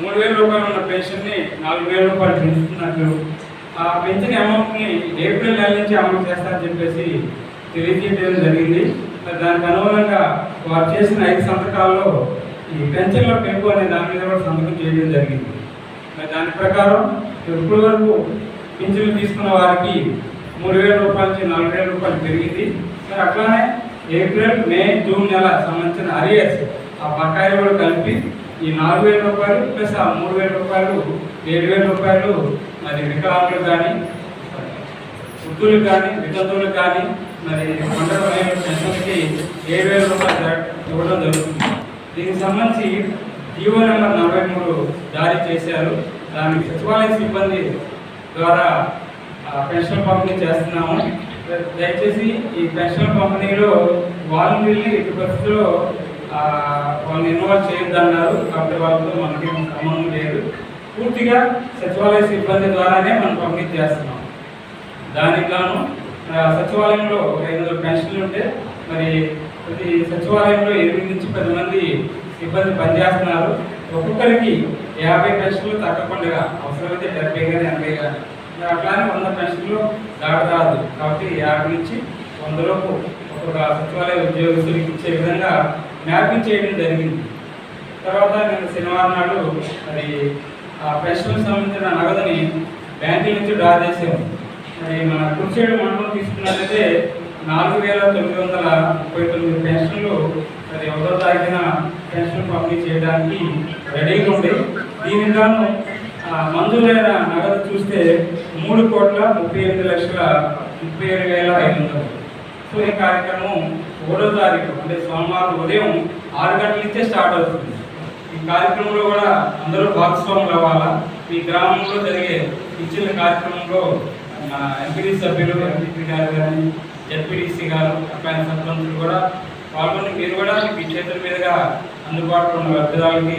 మూడు వేల రూపాయలు ఉన్న పెన్షన్ని నాలుగు వేల రూపాయలు పెంచుతున్నట్లు ఆ పెంచిన అమౌంట్ని ఏప్రిల్ నెల నుంచి అమలు చేస్తారని చెప్పేసి తెలియజేయడం జరిగింది. దానికి అనుగుణంగా వారు చేసిన ఐదు సంతకాల్లో ఈ పెన్షన్ల పెంపు అనే దాని మీద కూడా సంతకం చేయడం జరిగింది. మరి దాని ప్రకారం ఇప్పటి వరకు పింఛన్లు తీసుకున్న వారికి మూడు వేల రూపాయల నుంచి నాలుగు వేల రూపాయలు పెరిగింది. మరి అట్లానే ఏప్రిల్ మే జూన్ నెల సంబంధించిన అరియర్స్ ఆ బకాయిలు కూడా కలిపి ఈ నాలుగు వేల రూపాయలు ప్లస్ ఆ మూడు వేల రూపాయలు ఏడు వేల రూపాయలు మరి వికలాంగులు కానీ వృద్ధులకు కానీ వితంతువులకు కానీ మరి మండల పెన్షన్కి ఏడు వేల రూపాయలు ఇవ్వడం జరుగుతుంది. దీనికి సంబంధించి జీవో నెంబర్ నలభై మూడు జారీ చేశారు. దానికి సచివాలయ సిబ్బంది ద్వారా పెన్షన్ పంపిణీ చేస్తున్నాము. దయచేసి ఈ పెన్షన్ పంపిణీలో వాలంటీర్లు ఇటు పరిస్థితుల్లో వాళ్ళని ఇన్వాల్వ్ చేయొద్దన్నారు కాబట్టి వాళ్ళతో మనకి సంబంధం లేదు. పూర్తిగా సచివాలయ సిబ్బంది ద్వారానే మనం పంపిణీ చేస్తున్నాం. దానికి గాను సచివాలయంలో ఒక ఐదు వందల పెన్షన్లు ఉంటే మరి ప్రతి సచివాలయంలో ఎనిమిది నుంచి పది మంది సిబ్బంది పనిచేస్తున్నారు. ఒక్కొక్కరికి యాభై పెన్షన్లు తగ్గకుండా అవసరమైతే డెబ్బై కానీ ఎనభై కానీ అట్లానే వంద పెన్షన్లు దాటరాదు. కాబట్టి యాభై నుంచి అందులోపు ఒక సచివాలయ ఉద్యోగస్తులకు ఇచ్చే విధంగా మ్యాపింగ్ చేయడం జరిగింది. తర్వాత నేను శనివారం నాడు మరి ఆ పెన్షన్ సంబంధించిన నగదుని బ్యాంకుల నుంచి డ్రా చేసాము మరి మన కుర్చేడు మండలం తీసుకున్నట్లయితే నాలుగు వేల తొమ్మిది వందల ముప్పై తొమ్మిది పెన్షన్లు మరి ఒకటో తాగిన పెన్షన్ పంపిణీ చేయడానికి రెడీగా ఉంది దీనికి గాను ఆ, మంజూరైన నగదు చూస్తే మూడు కోట్ల ముప్పై ఎనిమిది లక్షల ముప్పై ఏడు వేల ఐదు వందలు. సూర్య కార్యక్రమం ఒకటో తారీఖు అంటే సోమవారం ఉదయం ఆరు గంటల నుంచే స్టార్ట్ అవుతుంది. ఈ కార్యక్రమంలో కూడా అందరూ భాగస్వాములు అవ్వాలా? మీ గ్రామంలో జరిగే ఇచ్చిన కార్యక్రమంలో మన ఎంపీడీ సభ్యులు ఎంపీపీ గారు కానీ జడ్పీడీసీ గారు అక్కడ సర్పంచులు కూడా పాల్గొని మీరు కూడా మీ చేతుల మీదుగా అందుబాటులో ఉన్న అభ్యర్థాలకి